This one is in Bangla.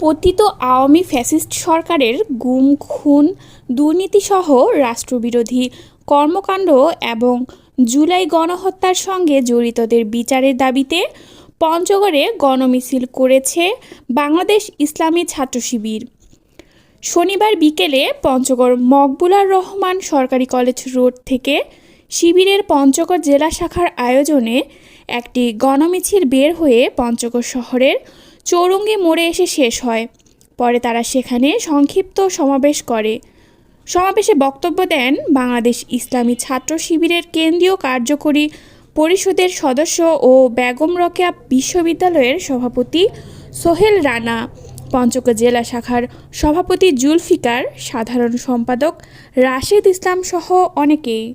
পতিত আওয়ামী ফ্যাসিস্ট সরকারের গুম, খুন, দুর্নীতিসহ রাষ্ট্রবিরোধী কর্মকাণ্ড এবং জুলাই গণহত্যার সঙ্গে জড়িতদের বিচারের দাবিতে পঞ্চগড়ে গণমিছিল করেছে বাংলাদেশ ইসলামী ছাত্র শিবির। শনিবার বিকেলে পঞ্চগড় মকবুলার রহমান সরকারি কলেজ রোড থেকে শিবিরের পঞ্চগড় জেলা শাখার আয়োজনে একটি গণমিছিল বের হয়ে পঞ্চগড় শহরের চৌরঙ্গি মোড়ে এসে শেষ হয়। পরে তারা সেখানে সংক্ষিপ্ত সমাবেশ করে। সমাবেশে বক্তব্য দেন বাংলাদেশ ইসলামী ছাত্র শিবিরের কেন্দ্রীয় কার্যকরী পরিষদের সদস্য ও বেগম রকেয়া বিশ্ববিদ্যালয়ের সভাপতি সোহেল রানা, পঞ্চগড় জেলা শাখার সভাপতি জুলফিকার, সাধারণ সম্পাদক রাশেদ ইসলাম সহ অনেকেই।